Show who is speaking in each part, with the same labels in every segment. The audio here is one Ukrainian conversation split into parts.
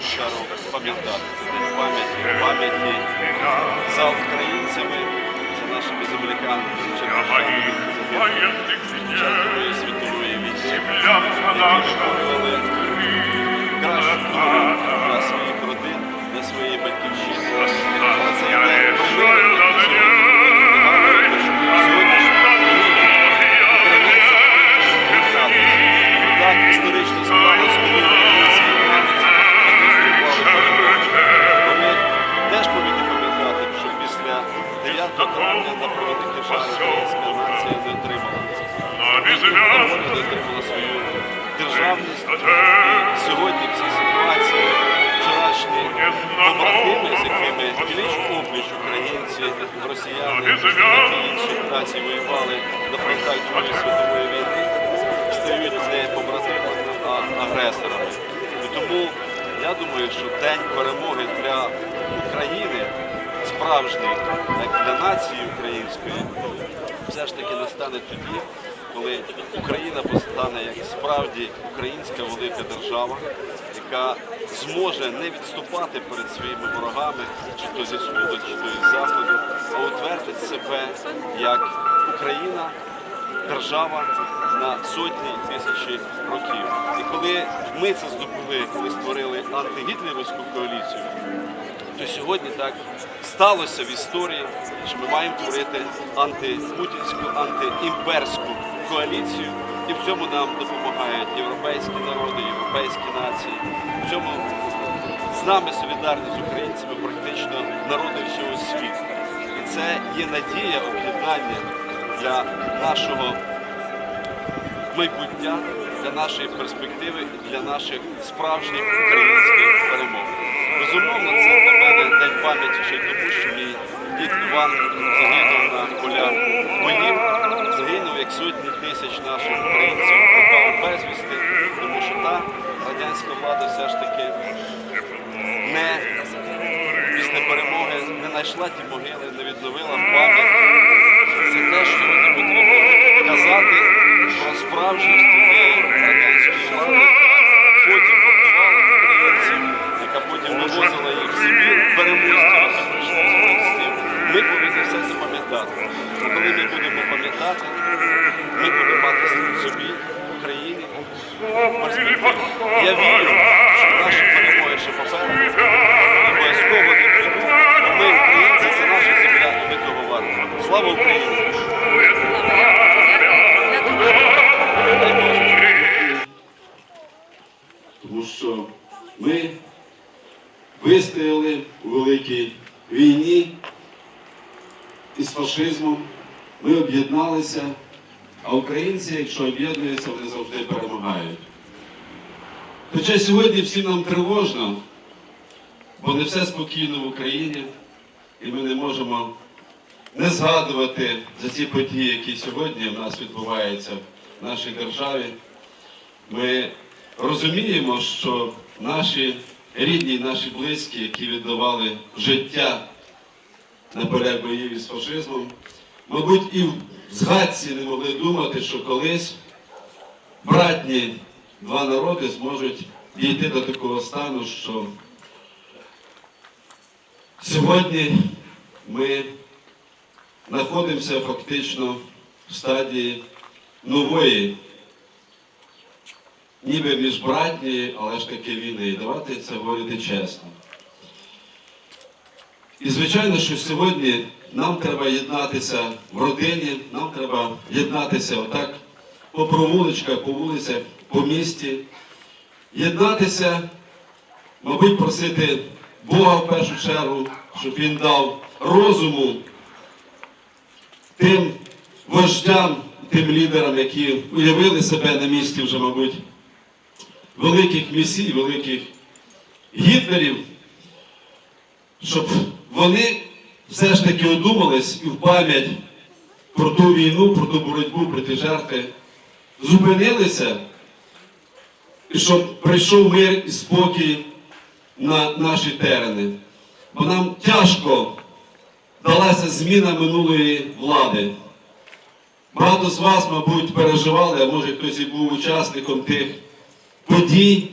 Speaker 1: в пам'ятати. День пам'яті, пам'яті за українцями, за нашими земляками, Другої світової війни. Виконували кращу долю для своїх родин, для своєї батьківщини. Так історично нації воювали на фронтах Другої світової війни, стають не побратимами, а агресорами. І тому я думаю, що день перемоги для України справжній, як для нації української, все ж таки настане тоді, коли Україна постане як справді українська велика держава, яка зможе не відступати перед своїми ворогами, чи то зі сходу, чи то із заходу, а утвердить себе як Україна, держава на сотні тисячі років. І коли ми це здобули, коли створили антигітлерівську коаліцію, то сьогодні так сталося в історії, що ми маємо творити антипутінську, антиімперську коаліцію. І в цьому нам допомагають європейські народи, європейські нації. В цьому з нами солідарні з українцями практично народи всього світу. І це є надія об'єднання для нашого майбуття, для нашої перспективи і для наших справжніх українських перемог. Безумовно, це для мене день пам'яті ще й тому, що мій дід Іван загинув на полях боїв, як сотні тисяч наших українців, пропав безвісти, тому що та радянська влада все ж таки не після перемоги не знайшла ті могили, не відновила пам'ять. Це те, що не потрібно казати про справжність тієї радянської влади, потім готувала українців, яка потім вивозила їх в Сибір, переможців, які прийшли з. Ми повинні все це пам'ятати. Коли ми будемо пам'ятати, ми будемо мати собі в Україні. Я вірю, що наші перемоги ще попереду. Обов'язково не прийдуть, бо ми, українці, це наша земля, і ми того варті. Слава Україні!
Speaker 2: Тому що ми вистояли у великій війні із фашизмом, ми об'єдналися, а українці, якщо об'єднуються, вони завжди перемагають. Хоча сьогодні всім нам тривожно, бо не все спокійно в Україні, і ми не можемо не згадувати за ці події, які сьогодні в нас відбуваються в нашій державі. Ми розуміємо, що наші рідні, наші близькі, які віддавали життя на полях боїв із фашизмом, мабуть, і в згадці не могли думати, що колись братні два народи зможуть дійти до такого стану, що сьогодні ми знаходимося фактично в стадії нової ніби між братні, але ж таки війни. І давайте це говорити чесно. І звичайно, що сьогодні нам треба єднатися в родині, нам треба єднатися отак по провуличках, по вулицях, по місті. Єднатися, мабуть, просити Бога в першу чергу, щоб Він дав розуму тим вождям, тим лідерам, які уявили себе на місці вже, мабуть, великих місій, великих гітлерів, щоб вони все ж таки одумались і в пам'ять про ту війну, про ту боротьбу, про ті жертви, зупинилися, і щоб прийшов мир і спокій на наші терени. Бо нам тяжко далася зміна минулої влади. Багато з вас, мабуть, переживали, а може хтось і був учасником тих
Speaker 1: подій,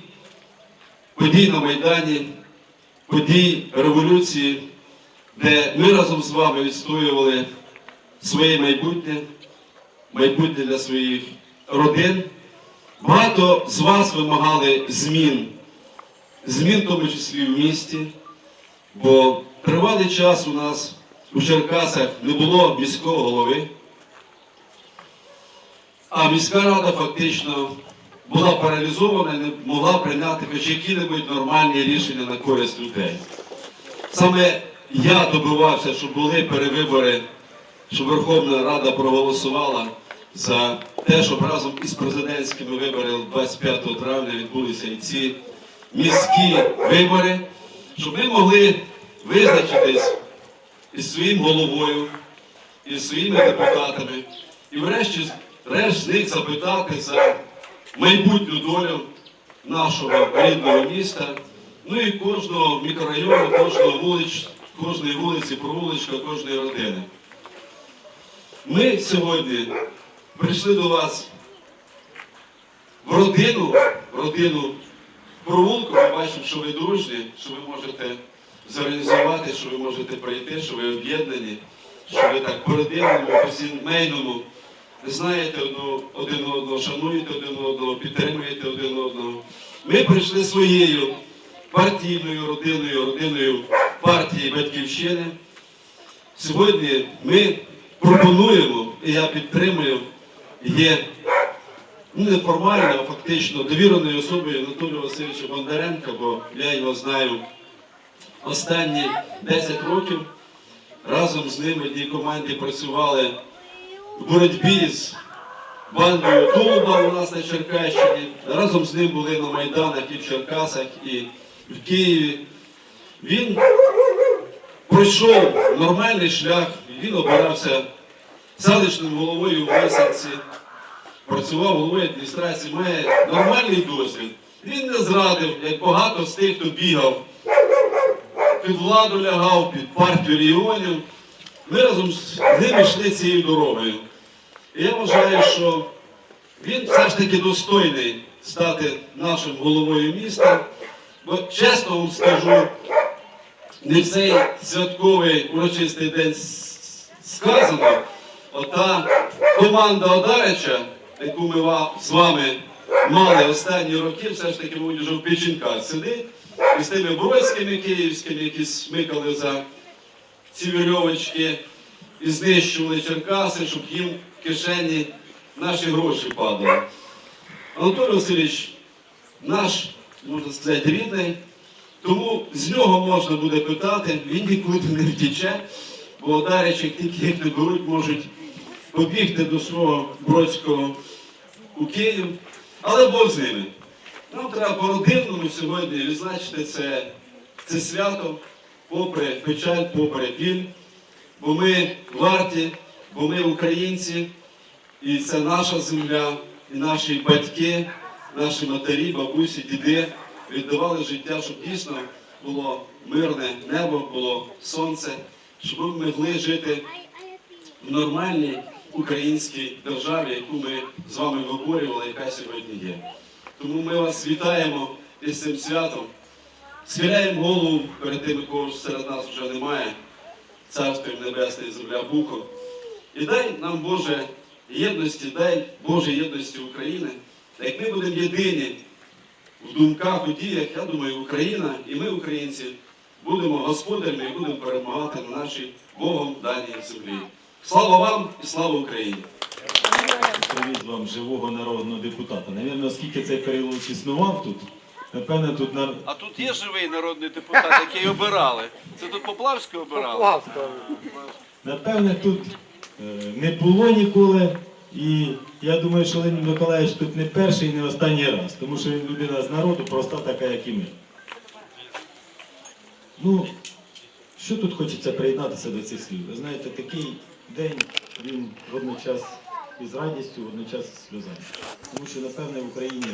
Speaker 1: подій на Майдані, подій революції, де ми разом з вами відстоювали своє майбутнє, майбутнє для своїх родин. Багато з вас вимагали змін, змін в тому числі в місті, бо тривалий час у нас у Черкасах не було міського голови, а міська рада фактично була паралізована і не могла прийняти хоч які-небудь нормальні рішення на користь людей. Саме я добивався, щоб були перевибори, щоб Верховна Рада проголосувала за те, щоб разом із президентськими виборами 25 травня відбулися і ці міські вибори, щоб ми могли визначитись із своїм головою, із своїми депутатами, і врешті решт з них запитати за майбутню долю нашого рідного міста, ну і кожного мікрорайону, кожного вулич, кожної вулиці, провуличка, кожної родини. Ми сьогодні прийшли до вас в родину, в родину провулку, ми бачимо, що ви дружні, що ви можете зорганізувати, що ви можете прийти, що ви об'єднані, що ви так по-родинному, по-сімейному знаєте один одного, шануєте один одного, підтримуєте один одного. Ми прийшли своєю партійною родиною, родиною партії Батьківщини. Сьогодні ми пропонуємо, і я підтримую, є ну, не формально, а фактично довіреною особою Анатолія Васильовича Бондаренка, бо я його знаю останні 10 років. Разом з ним в одній команді працювали в боротьбі з бандою Тулуба у нас на Черкащині. Разом з ним були на Майданах і в Черкасах, і в Києві. Він пройшов нормальний шлях, він обирався селищним головою в Висенці, працював головою адміністрації, має нормальний досвід. Він не зрадив, як багато з тих, хто бігав, під владу лягав, під партію регіонів. Ми разом з ним йшли цією дорогою. І я вважаю, що він все ж таки достойний стати нашим головою міста. Бо чесно вам скажу, не в цей святковий урочистий день сказано, ота команда Одарича, яку ми з вами мали останні роки, все ж таки мабуть, вже в печінках сидить, і з тими Бродськими київськими, які смикали за ці вірьовочки і знищували Черкаси, щоб їм в кишені наші гроші падали. Анатолій Васильович наш, можна сказати, рідний, тому з нього можна буде питати, він нікуди не втіче, бо Даричі, як тільки їх не беруть, можуть побігти до свого Бродського у Київ, але Бог з ними. Нам треба по-родинному сьогодні відзначити це, це свято, попри печаль, попри біль, бо ми варті, бо ми українці, і це наша земля, і наші батьки, наші матері, бабусі, діди віддавали життя, щоб дійсно було мирне небо, було сонце, щоб ми могли жити в нормальній українській державі, яку ми з вами виборювали, яка сьогодні є. Тому ми вас вітаємо із цим святом, схиляємо голову перед тими, кого серед нас вже немає, царство і земля Буком. І дай нам Боже єдності, дай Боже єдності України. Як ми будемо єдині в думках, у діях, я думаю, Україна і ми, українці, будемо господарями і будемо перемагати на нашій Богом даній землі. Слава вам і слава Україні!
Speaker 3: Привіт вам живого народного депутата. Навірно, оскільки цей переулок існував тут, напевно, тут на...
Speaker 4: А тут є живий народний депутат, який обирали. Це тут Поплавського обирали?
Speaker 3: напевне тут е, не було ніколи. І я думаю, що Леонід Миколаївич тут не перший і не останній раз, тому що він людина з народу, проста така, як і ми. Ну, що тут хочеться приєднатися до цих слів? Ви знаєте, такий день він водночас із радістю, водночас із сльозами. Тому що, напевне, в Україні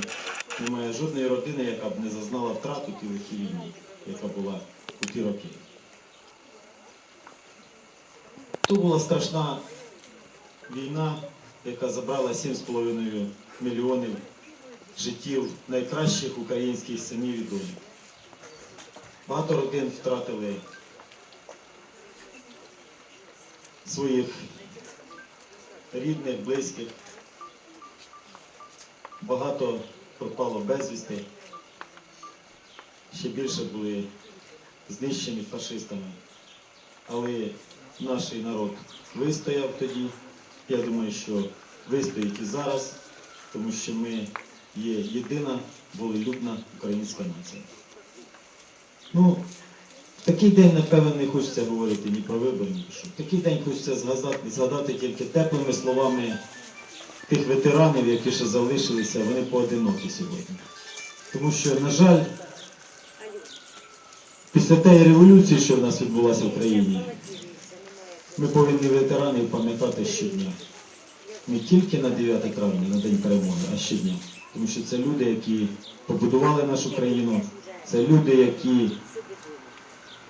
Speaker 3: немає жодної родини, яка б не зазнала втрату тій лихій війні, яка була у ті роки. То була страшна війна, яка забрала 7,5 мільйонів життів найкращих українських синів і доньок. Багато родин втратили своїх рідних, близьких. Багато пропало безвісти. Ще більше були знищені фашистами. Але наш народ вистояв тоді. Я думаю, що вистоїть і зараз, тому що ми є єдина волелюбна українська нація. Ну, в такий день, напевно, не хочеться говорити ні про вибори, ні про що. В такий день хочеться згадати, згадати тільки теплими словами тих ветеранів, які ще залишилися, вони поодинокі сьогодні. Тому що, на жаль, після тієї революції, що в нас відбулася в країні, ми повинні ветеранів пам'ятати щодня. Не тільки на 9 травня, на День перемоги, а щодня. Тому що це люди, які побудували нашу країну, це люди, які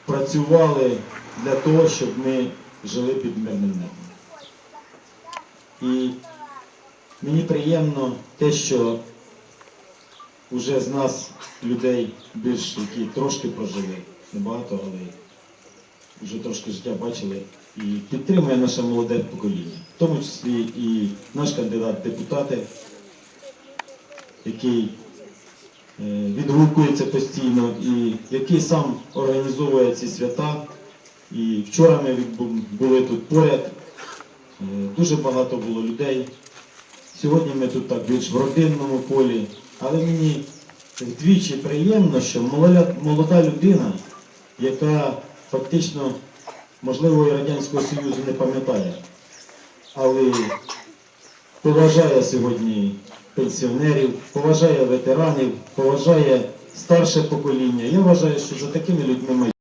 Speaker 3: працювали для того, щоб ми жили під мирним небом. І мені приємно те, що вже з нас людей більш які трошки прожили, небагато, але вже трошки життя бачили і підтримує наше молоде покоління, в тому числі і наш кандидат депутати, який е, відгукується постійно і який сам організовує ці свята. І вчора ми були тут поряд, е, дуже багато було людей. Сьогодні ми тут так більш в родинному колі, але мені вдвічі приємно, що молода людина, яка фактично, можливо, і Радянського Союзу не пам'ятає, але поважає сьогодні пенсіонерів, поважає ветеранів, поважає старше покоління. Я вважаю, що за такими людьми.